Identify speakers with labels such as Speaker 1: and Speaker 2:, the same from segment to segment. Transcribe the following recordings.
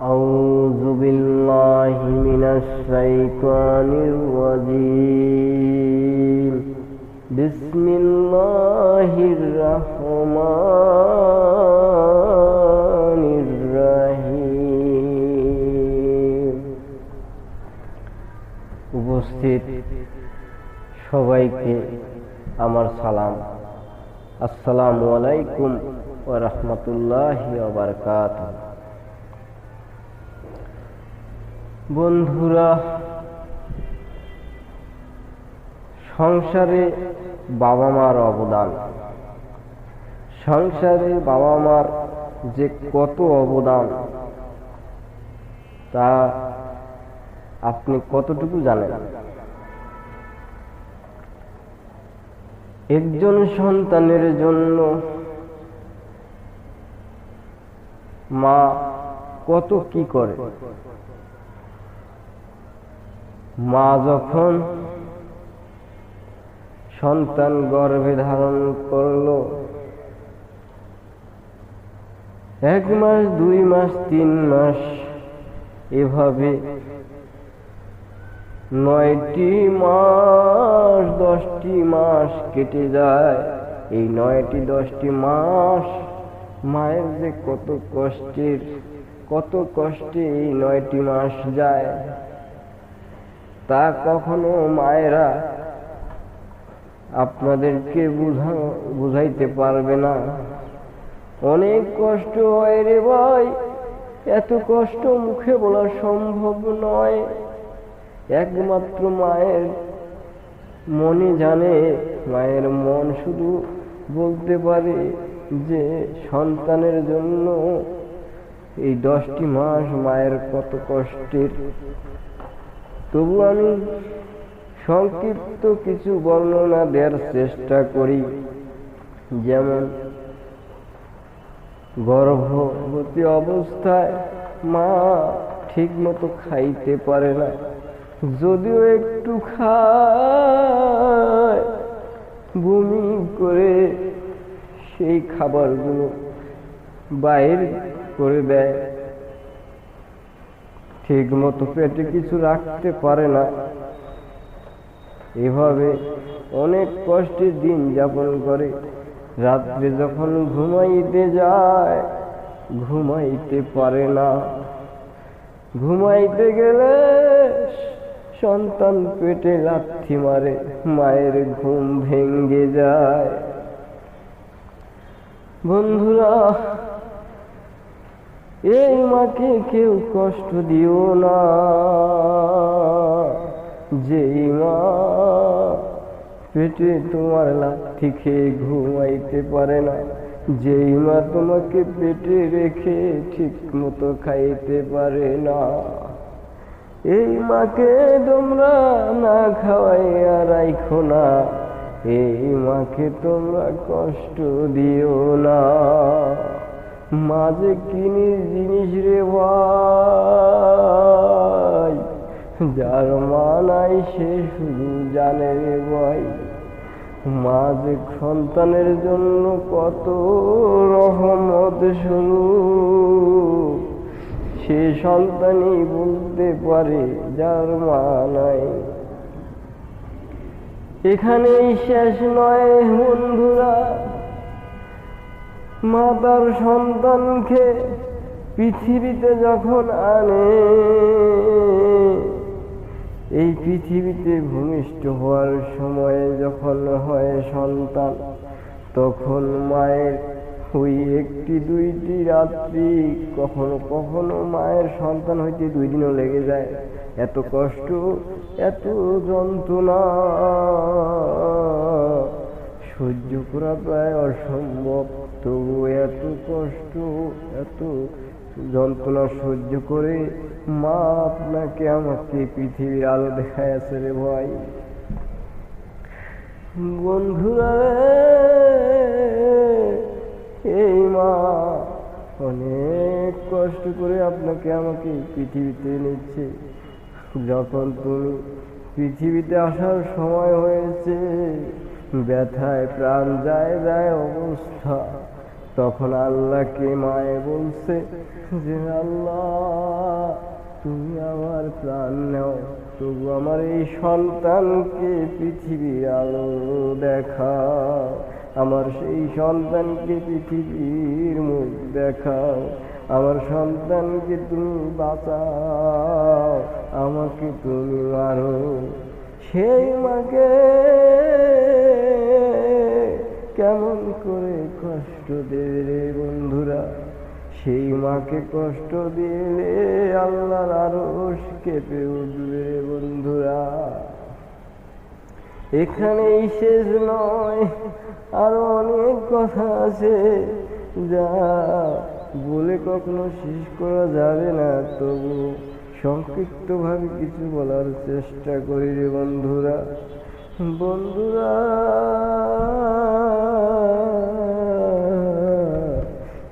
Speaker 1: أعوذ بالله من الشيطان الرجيم بسم الله الرحمن الرحيم উপস্থিত সবাইকে আমার সালাম আসসালামু আলাইকুম ওয়া রাহমাতুল্লাহি ওয়া বারাকাতুহু বন্ধুরা, সংসারে বাবা মার অবদান। সংসারে বাবা মার যে কত অবদান, তা আপনি কতটুকু জানেন? একজন সন্তানের জন্য মা কত কি করে? মা যখন সন্তান গর্ভে ধারণ করল, এক মাস, দুই মাস, তিন মাস, এভাবে নয়টি মাস, দশটি মাস কেটে যায়। এই নয়টি, দশটি মাস মায়ের যে কত কষ্টের, কত কষ্টে এই নয়টি মাস যায়। তা কখনো মায়েরা আপনাদেরকে বুঝা, বুঝাইতে পারবে না। অনেক কষ্ট হয় রে ভাই, এত কষ্ট মুখে বলা সম্ভব নয়। একমাত্র মায়ের মনে জানে, মায়ের মন শুধু বলতে পারে যে সন্তানের জন্য এই দশটি মাস মায়ের কত কষ্টের। তবু আমি সংক্ষিপ্ত কিছু বর্ণনা দেওয়ার চেষ্টা করি। যেমন, গর্ভবতী অবস্থায় মা ঠিক মতো খাইতে পারে না। যদিও একটু খায়, বমি করে সেই খাবারগুলো বাইর করে দেয়। ঠিক মতো পেটে কিছু রাখতে পারে না। এভাবে অনেক কষ্টের দিন যাপন করে। রাত্রে যখন ঘুমাইতে যায়, ঘুমাইতে পারে না। ঘুমাইতে গেলে সন্তান পেটে লাথি মারে, মায়ের ঘুম ভেঙ্গে যায়। বন্ধুরা এই মাকে কেউ কষ্ট দিও না। যেই মা পেটে তোমার লাঠি খেয়ে ঘুমাইতে পারে না, যেই মা তোমাকে পেটে রেখে ঠিক মতো খাইতে পারে না। এই মাকে তোমরা না খাওয়াইয়া রাইখো না, এই মাকে তোমরা কষ্ট দিও না। মাঝে কিনি জিনিস রে ভাই, যার মা নাই সে শুধু জানে রে ভাই। মাঝে সন্তানের জন্য কত রহমত শুরু, সে সন্তানই বলতে পারে যার মা নাই এখানেই শেষ নয় বন্ধুরা। মা তার সন্তানকে পৃথিবীতে যখন আনে, এই পৃথিবীতে ভূমিষ্ঠ হওয়ার সময়ে যখন হয় সন্তান, তখন মায়ের ওই একটি, দুইটি রাত্রি কখনো কখনো মায়ের সন্তান হইতে দুই দিনও লেগে যায়। এত কষ্ট, এত যন্ত্রণা, সহ্য করা প্রায় অসম্ভব। তবু এত কষ্ট, এত যন্ত্রণা সহ্য করে মা আপনাকে আমাকে পৃথিবীর আলো দেখায় আছে রে ভাই। বন্ধুরা এই মা অনেক কষ্ট করে আপনাকে আমাকে পৃথিবীতে নিচ্ছে যখন তুমি পৃথিবীতে আসার সময় হয়েছে, ব্যথায় প্রাণ যায় যায় অবস্থা। তখন আল্লাহকে মায়ে বলছে যে, আল্লাহ, তুমি আমার প্রাণ নাও। তবু আমার এই সন্তানকে পৃথিবীর আলো দেখাও। আমার সেই সন্তানকে পৃথিবীর মুখ দেখাও। আমার সন্তানকে তুমি বাঁচাও। আমাকে তুমি মারো। সেই মাকে কেমন করে কষ্ট দেবে রে বন্ধুরা? সেই মাকে কষ্ট দিলে আল্লাহর আরশ কেঁপে উঠবে বন্ধুরা। এখানেই শেষ নয়, আরও অনেক কথা আছে। যা বলে কখনো শেষ করা যাবে না, তবু সংক্ষিপ্তভাবে কিছু বলার চেষ্টা করি রে বন্ধুরা। বন্ধুরা,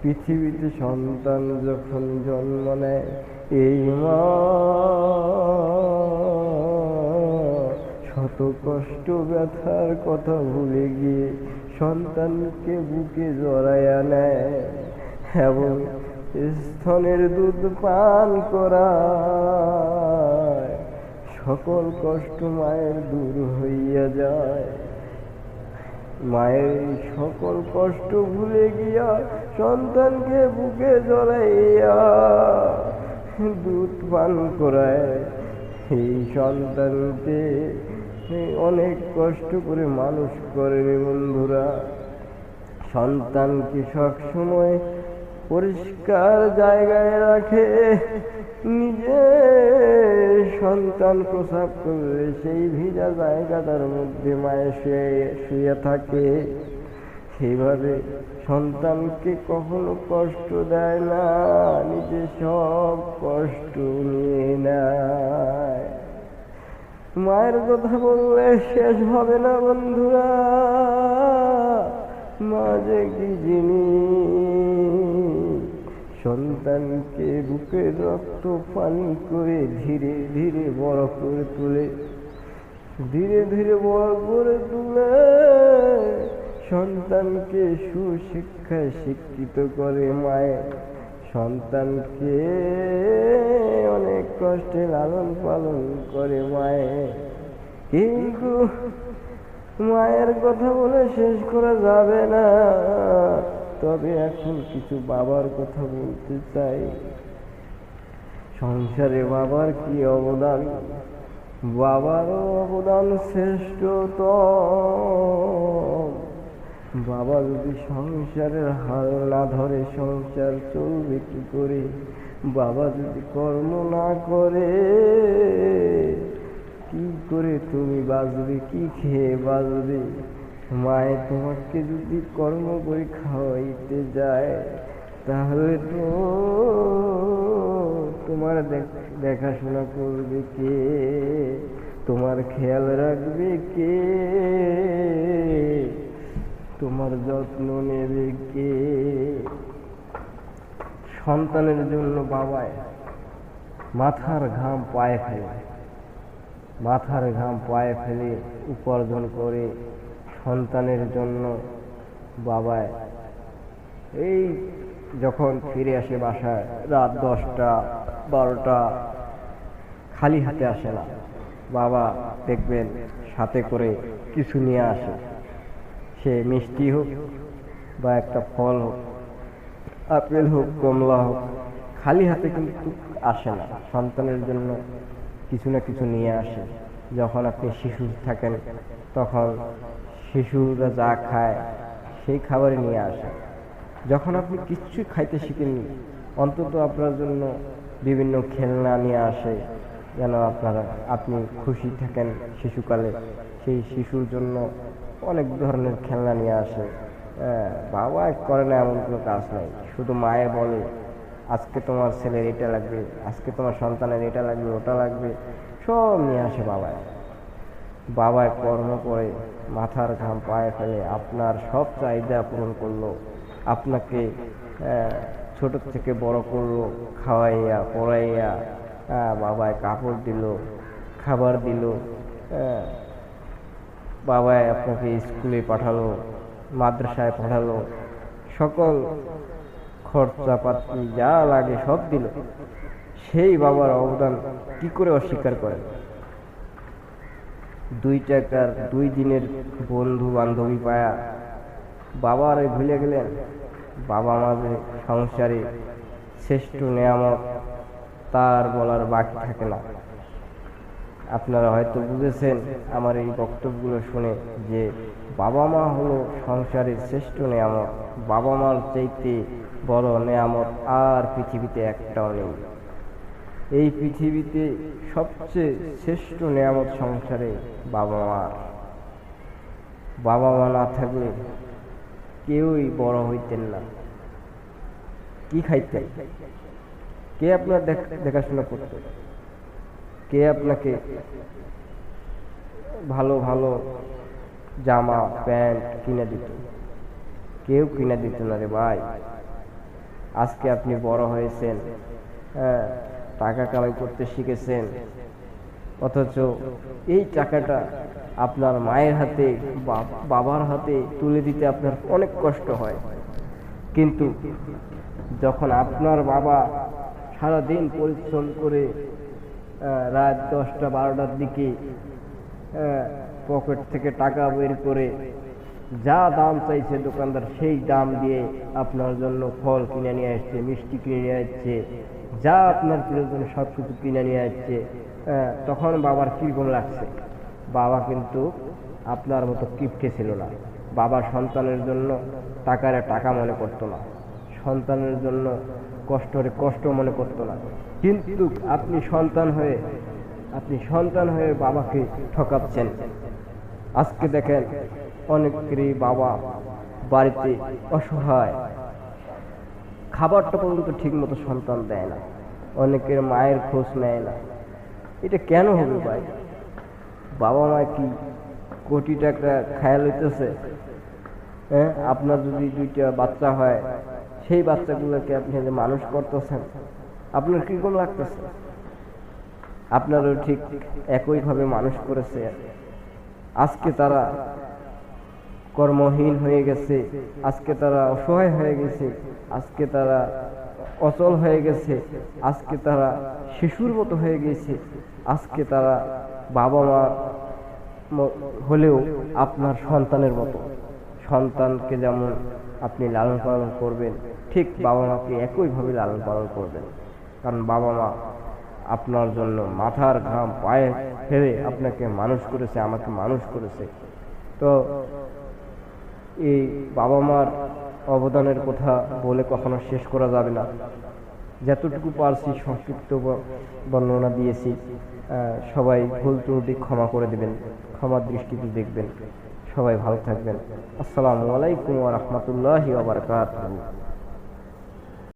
Speaker 1: পৃথিবীতে সন্তান যখন জন্ম নেয়, এই মা শত কষ্ট ব্যথার কথা ভুলে গিয়ে সন্তানকে বুকে জড়াইয়া নেয় এবং স্তনের দুধ পান করায় সকল কষ্ট মায়ের দূর হইয়া যায়। মায়ের সকল কষ্ট ভুলে গিয়া সন্তানকে বুকে জড়াইয়া দুধ পান করায়। এই সন্তানকে অনেক কষ্ট করে মানুষ করে বন্ধুরা। সন্তানকে সবসময় পরিষ্কার জায়গায় রাখে, নিজে সন্তান প্রসাব করলে সেই ভিজা জায়গাটার মধ্যে মায়ে শুয়ে শুয়ে থাকে। সেইভাবে সন্তানকে কখনো কষ্ট দেয় না, নিজে সব কষ্ট নিয়ে নেয়। মায়ের কথা বললে শেষ হবে না বন্ধুরা, মা যে কি জিনিস সন্তানকে বুকে রক্ত পানি করে ধীরে ধীরে বড় করে তুলে। ধীরে ধীরে বড় করে তুলে। সন্তানকে সুশিক্ষায় শিক্ষিত করে মায়ের। সন্তানকে অনেক কষ্টে লালন পালন করে মায়ের। কিন্তু মায়ের কথা বলে শেষ করা যাবে না। তবে এখন কিছু বাবার কথা বলতে চাই। সংসারে বাবার কি অবদান? বাবারও অবদান শ্রেষ্ঠতম। বাবা যদি সংসারের হাল না ধরে সংসার চলবে কি করে? বাবা যদি কর্ম না করে, কি করে তুমি বাঁচবে? কি খেয়ে বাঁচবে? মায়ে তোমাকে যদি কর্ম করে খাওয়াইতে যায়, তাহলে তো তোমার দেখাশোনা করবে কে? তোমার খেয়াল রাখবে কে? তোমার যত্ন নেবে কে? সন্তানের জন্য বাবায় মাথার ঘাম পায়ে ফেলে। মাথার ঘাম পায়ে ফেলে উপার্জন করে সন্তানের জন্য বাবায়। এই যখন ফিরে আসে বাসায়, রাত দশটা, বারোটা, খালি হাতে আসে না। বাবা দেখবেন সাথে করে কিছু নিয়ে আসে। সে মিষ্টি হোক বা একটা ফল হোক, আপেল হোক, কমলা হোক, খালি হাতে কিন্তু আসে না। সন্তানের জন্য কিছু না কিছু নিয়ে আসে। যখন আপনি শিশু থাকেন, তখন শিশুরা যা খায়, সেই খাবারই নিয়ে আসে। যখন আপনি কিচ্ছু খাইতে শিখেননি, অন্তত আপনার জন্য বিভিন্ন খেলনা নিয়ে আসে, যেন আপনারা, আপনি খুশি থাকেন শিশুকালে। সেই শিশুর জন্য অনেক ধরনের খেলনা নিয়ে আসে। বাবা করে না এমন কোনো কাজ নাই। শুধু মায়ে বলে, আজকে তোমার ছেলের এটা লাগবে, আজকে তোমার সন্তানের এটা লাগবে, ওটা লাগবে। সব নিয়ে আসে বাবায় বাবায় কর্ম করে মাথার ঘাম পায়ে ফেলে আপনার সব চাহিদা পূরণ করল, আপনাকে ছোট থেকে বড় করল, খাওয়াইয়া, পড়াইয়া বাবায় কাপড় দিল, খাবার দিল বাবায় আপনাকে স্কুলে পাঠালো, মাদ্রাসায় পাঠালো, সকল খরচা পাতি যা লাগে সব দিল। সেই বাবার অবদান কি করে অস্বীকার করেন? দুই টাকার দুই দিনের বন্ধু বান্ধবী পায়া বাবার ভুলে গেলেন। বাবা আমাদের সংসারে শ্রেষ্ঠ নিয়ামক তার বলার বাকি থাকে না। আপনারা হয়তো বুঝেছেন আমার এই বক্তব্যগুলো শুনে যে বাবা মা হলো সংসারের শ্রেষ্ঠ নিয়ামত। বাবা মার চাইতে বড় নিয়ামত আর পৃথিবীতে একটাও নেই। এই পৃথিবীতে সবচেয়ে শ্রেষ্ঠ নিয়ামত সংসারে বাবা মা। বাবা মা না থাকলে কেউই বড় হইতেন না। কি খাইতেন? কে আপনার দেখ- দেখাশোনা করতো? কে আপনাকে ভালো ভালো জামা, প্যান্ট কিনে দিত? কেউ কিনে দিত না রে ভাই। আজকে আপনি বড় হয়েছেন হ্যাঁ টাকা কামাই করতে শিখেছেন। অথচ এই টাকাটা আপনার মায়ের হাতে বাবার হাতে তুলে দিতে আপনার অনেক কষ্ট হয়। কিন্তু যখন আপনার বাবা সারাদিন পরিশ্রম করে রাত দশটা বারোটার দিকে পকেট থেকে টাকা বের করে যা দাম চাইছে দোকানদার, সেই দাম দিয়ে আপনার জন্য ফল কিনে নিয়ে আসছে, মিষ্টি কিনে নিয়ে আসছে। যা আপনার প্রয়োজন সব কিছু কিনে নিয়ে আসছে তখন বাবার কীরকম লাগছে? বাবা কিন্তু আপনার মতো কিপটে ছিল না। বাবা সন্তানের জন্য টাকারে টাকা মনে করতো না। সন্তানের জন্য কষ্টরে কষ্ট মনে করতো না। কিন্তু আপনি সন্তান হয়ে, আপনি সন্তান হয়ে বাবাকে ঠকাচ্ছেন। আজকে দেখেন, অনেকেরই বাবা বাড়িতে অসহায়। খাবারটা পর্যন্ত ঠিক মতো সন্তান দেয় না। অনেকের মায়ের খোঁজ নেয় না। এটা কেন হবে ভাই? বাবা মা কি কোটি টাকা খায়াল হইতেছে? হ্যাঁ আপনার যদি দুইটা বাচ্চা হয়, সেই বাচ্চাগুলোকে আপনি মানুষ করতেছেন, আপনার কীরকম লাগতেছে? আপনারও ঠিক একইভাবে মানুষ করেছে। আজকে তারা কর্মহীন হয়ে গেছে। আজকে তারা অসহায় হয়ে গেছে। আজকে তারা অচল হয়ে গেছে। আজকে তারা শিশুর মতো হয়ে গেছে। আজকে তারা বাবা মা, হলেও আপনার সন্তানের মতো। সন্তানকে যেমন আপনি লালন পালন করবেন, ঠিক বাবা মাকে একইভাবে লালন পালন করবেন। কারণ বাবা মা আপনার জন্য মাথার ঘাম পায়ে ফেলে আপনাকে মানুষ করেছে, আমাকে মানুষ করেছে। তো এই বাবা মার অবদানের কথা বলে কখনো শেষ করা যাবে না। যতটুকু পারছি সংক্ষিপ্ত বর্ণনা দিয়েছি সবাই ভুল ত্রুটি ক্ষমা করে দেবেন, ক্ষমার দৃষ্টিতে দেখবেন। সবাই ভালো থাকবেন। আসসালামু আলাইকুম রহমতুল্লাহ বারকাত